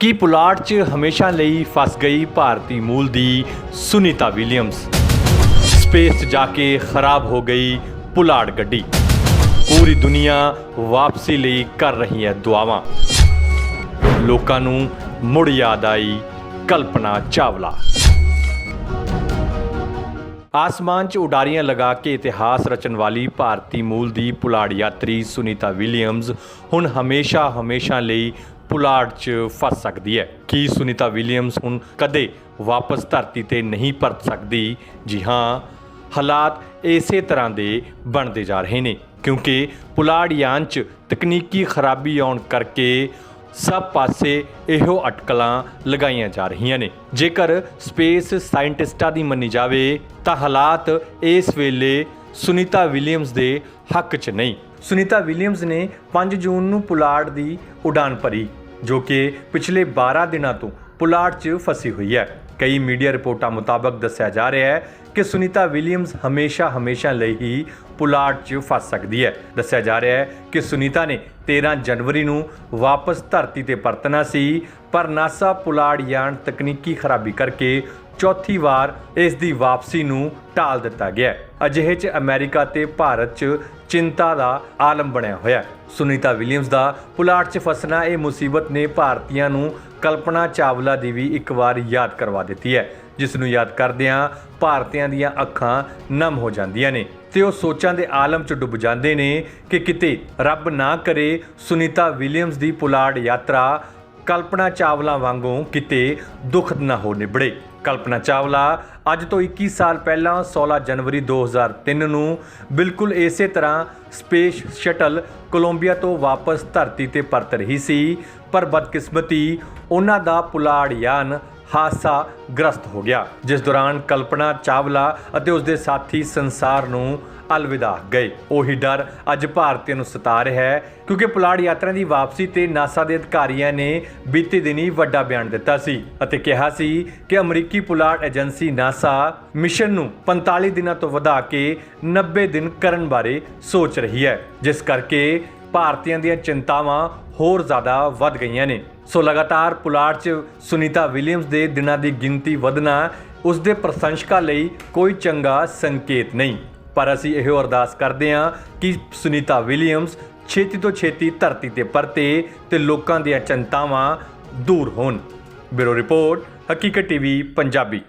ਕੀ ਪੁਲਾੜ 'ਚ ਹਮੇਸ਼ਾ ਲਈ ਫਸ ਗਈ ਭਾਰਤੀ ਮੂਲ ਦੀ ਸੁਨੀਤਾ ਵਿਲੀਅਮਸ? ਸਪੇਸ 'ਚ ਜਾ ਕੇ ਖਰਾਬ ਹੋ ਗਈ ਪੁਲਾੜ ਗੱਡੀ। ਪੂਰੀ ਦੁਨੀਆ ਵਾਪਸੀ ਲਈ ਕਰ ਰਹੀ ਹੈ ਦੁਆਵਾਂ। ਲੋਕਾਂ ਨੂੰ ਮੁੜ ਯਾਦ ਆਈ ਕਲਪਨਾ ਚਾਵਲਾ। ਆਸਮਾਨ 'ਚ ਉਡਾਰੀਆਂ ਲਗਾ ਕੇ ਇਤਿਹਾਸ ਰਚਣ ਵਾਲੀ ਭਾਰਤੀ ਮੂਲ ਦੀ ਪੁਲਾੜ ਯਾਤਰੀ ਸੁਨੀਤਾ ਵਿਲੀਅਮਸ ਹੁਣ ਹਮੇਸ਼ਾ ਹਮੇਸ਼ਾ ਲਈ ਪੁਲਾੜ 'ਚ ਫਸ ਸਕਦੀ ਹੈ। ਕੀ ਸੁਨੀਤਾ ਵਿਲੀਅਮਸ ਹੁਣ ਕਦੇ ਵਾਪਸ ਧਰਤੀ ਤੇ ਨਹੀਂ ਪਰਤ ਸਕਦੀ? ਜੀ ਹਾਂ, ਹਾਲਾਤ ਇਸੇ ਤਰ੍ਹਾਂ ਦੇ ਬਣਦੇ ਜਾ ਰਹੇ ਨੇ, ਕਿਉਂਕਿ ਪੁਲਾੜ ਯਾਨ 'ਚ ਤਕਨੀਕੀ ਖਰਾਬੀ ਆਉਣ ਕਰਕੇ ਸਭ ਪਾਸੇ ਇਹੋ ਅਟਕਲਾਂ ਲਗਾਈਆਂ ਜਾ ਰਹੀਆਂ ਨੇ। ਜੇਕਰ ਸਪੇਸ ਸਾਇੰਟਿਸਟਾਂ ਦੀ ਮੰਨੀ ਜਾਵੇ, ਤਾਂ ਹਾਲਾਤ ਇਸ ਵੇਲੇ ਸੁਨੀਤਾ ਵਿਲੀਅਮਸ ਦੇ ਹੱਕ 'ਚ ਨਹੀਂ। ਸੁਨੀਤਾ ਵਿਲੀਅਮਸ ਨੇ 5 ਜੂਨ ਨੂੰ ਪੁਲਾੜ ਦੀ ਉਡਾਨ ਭਰੀ, ਜੋ ਕਿ ਪਿਛਲੇ 12 ਦਿਨਾਂ ਤੋਂ ਪੁਲਾੜ 'ਚ ਫਸੀ ਹੋਈ ਹੈ। ਕਈ ਮੀਡੀਆ ਰਿਪੋਰਟਾਂ ਮੁਤਾਬਕ ਦੱਸਿਆ ਜਾ ਰਿਹਾ ਹੈ ਕਿ ਸੁਨੀਤਾ ਵਿਲੀਅਮਸ ਹਮੇਸ਼ਾ ਹਮੇਸ਼ਾ ਲਈ ਹੀ ਪੁਲਾੜ 'ਚ ਫਸ ਸਕਦੀ ਹੈ। ਦੱਸਿਆ ਜਾ ਰਿਹਾ ਹੈ ਕਿ ਸੁਨੀਤਾ ਨੇ 13 ਜਨਵਰੀ ਨੂੰ ਵਾਪਸ ਧਰਤੀ ਤੇ ਪਰਤਣਾ ਸੀ, ਪਰ ਨਾਸਾ ਪੁਲਾੜ ਯਾਨ ਤਕਨੀਕੀ ਖਰਾਬੀ ਕਰਕੇ ਚੌਥੀ ਵਾਰ ਇਸ ਦੀ ਵਾਪਸੀ ਨੂੰ ਟਾਲ ਦਿੱਤਾ ਗਿਆ ਹੈ। ਅਜਿਹੇ 'ਚ ਅਮਰੀਕਾ ਤੇ ਭਾਰਤ 'ਚ ਚਿੰਤਾ ਦਾ ਆਲਮ ਬਣਿਆ ਹੋਇਆ ਹੈ ਸੁਨੀਤਾ ਵਿਲੀਅਮਸ ਦਾ ਪੁਲਾੜ 'ਚ ਫਸਣਾ ਇਹ ਮੁਸੀਬਤ ਨੇ ਭਾਰਤੀਆਂ ਨੂੰ ਕਲਪਨਾ ਚਾਵਲਾ ਦੀ ਵੀ ਇੱਕ ਵਾਰ ਯਾਦ ਕਰਵਾ ਦਿੱਤੀ ਹੈ ਜਿਸ ਨੂੰ ਯਾਦ ਕਰਦਿਆਂ ਭਾਰਤੀਆਂ ਦੀਆਂ ਅੱਖਾਂ ਨਮ ਹੋ ਜਾਂਦੀਆਂ ਨੇ ਤੇ ਉਹ ਸੋਚਾਂ ਦੇ ਆਲਮ 'ਚ ਡੁੱਬ ਜਾਂਦੇ ਨੇ ਕਿ ਕਿਤੇ ਰੱਬ ਨਾ ਕਰੇ ਸੁਨੀਤਾ ਵਿਲੀਅਮਸ ਦੀ ਪੁਲਾੜ ਯਾਤਰਾ ਕਲਪਨਾ ਚਾਵਲਾ ਵਾਂਗੂ ਕਿਤੇ ਦੁਖਦ ਨਾ ਹੋ ਨਿਬੜੇ। ਕਲਪਨਾ ਚਾਵਲਾ ਅੱਜ ਤੋਂ 21 ਸਾਲ ਪਹਿਲਾਂ 16 ਜਨਵਰੀ 2003 ਨੂੰ ਬਿਲਕੁਲ ਇਸੇ ਤਰ੍ਹਾਂ ਸਪੇਸ ਸ਼ਟਲ ਕੋਲੰਬੀਆ ਤੋਂ ਵਾਪਸ ਧਰਤੀ ਤੇ ਪਰਤ ਰਹੀ ਸੀ, ਪਰ ਬਦਕਿਸਮਤੀ ਉਹਨਾਂ ਦਾ ਪੁਲਾੜ ਯਾਨ ਹਾਦਸਾ ਗ੍ਰਸਤ ਹੋ ਗਿਆ, ਜਿਸ ਦੌਰਾਨ ਕਲਪਨਾ ਚਾਵਲਾ ਅਤੇ ਉਸਦੇ ਸਾਥੀ ਸੰਸਾਰ ਨੂੰ ਅਲਵਿਦਾ ਗਏ। ਉਹੀ ਡਰ ਅੱਜ ਭਾਰਤੀਆਂ ਨੂੰ ਸਤਾ ਰਿਹਾ ਹੈ, ਕਿਉਂਕਿ ਪੁਲਾੜ ਯਾਤਰਾ ਦੀ ਵਾਪਸੀ ਤੇ ਨਾਸਾ ਦੇ ਅਧਿਕਾਰੀਆਂ ਨੇ ਬੀਤੇ ਦਿਨੀ ਵੱਡਾ ਬਿਆਨ ਦਿੱਤਾ ਸੀ ਅਤੇ ਕਿਹਾ ਸੀ ਕਿ ਅਮਰੀਕੀ ਪੁਲਾੜ ਏਜੰਸੀ ਨਾਸਾ ਮਿਸ਼ਨ ਨੂੰ 45 ਦਿਨਾਂ ਤੋਂ ਵਧਾ ਕੇ 90 ਦਿਨ ਕਰਨ ਬਾਰੇ ਸੋਚ ਰਹੀ ਹੈ, ਜਿਸ ਕਰਕੇ ਭਾਰਤੀਆਂ ਦੀਆਂ ਚਿੰਤਾਵਾਂ ਹੋਰ ਜ਼ਿਆਦਾ ਵੱਧ ਗਈਆਂ ਨੇ। ਸੋ ਲਗਾਤਾਰ ਪੁਲਾੜ 'ਚ ਸੁਨੀਤਾ ਵਿਲੀਅਮਸ ਦੇ ਦਿਨਾਂ ਦੀ ਗਿਣਤੀ ਵਧਣਾ ਉਸ ਦੇ ਪ੍ਰਸ਼ੰਸਕਾਂ ਲਈ ਕੋਈ ਚੰਗਾ ਸੰਕੇਤ ਨਹੀਂ। ਪਰ ਅਸੀਂ ਇਹੋ ਅਰਦਾਸ ਕਰਦੇ ਹਾਂ ਕਿ ਸੁਨੀਤਾ ਵਿਲੀਅਮਸ ਛੇਤੀ ਤੋਂ ਛੇਤੀ ਧਰਤੀ ਤੇ ਪਰਤੇ ਤੇ ਲੋਕਾਂ ਦੀਆਂ ਚਿੰਤਾਵਾਂ ਦੂਰ ਹੋਣ। Bureau report, Haqeeqat TV, Punjabi.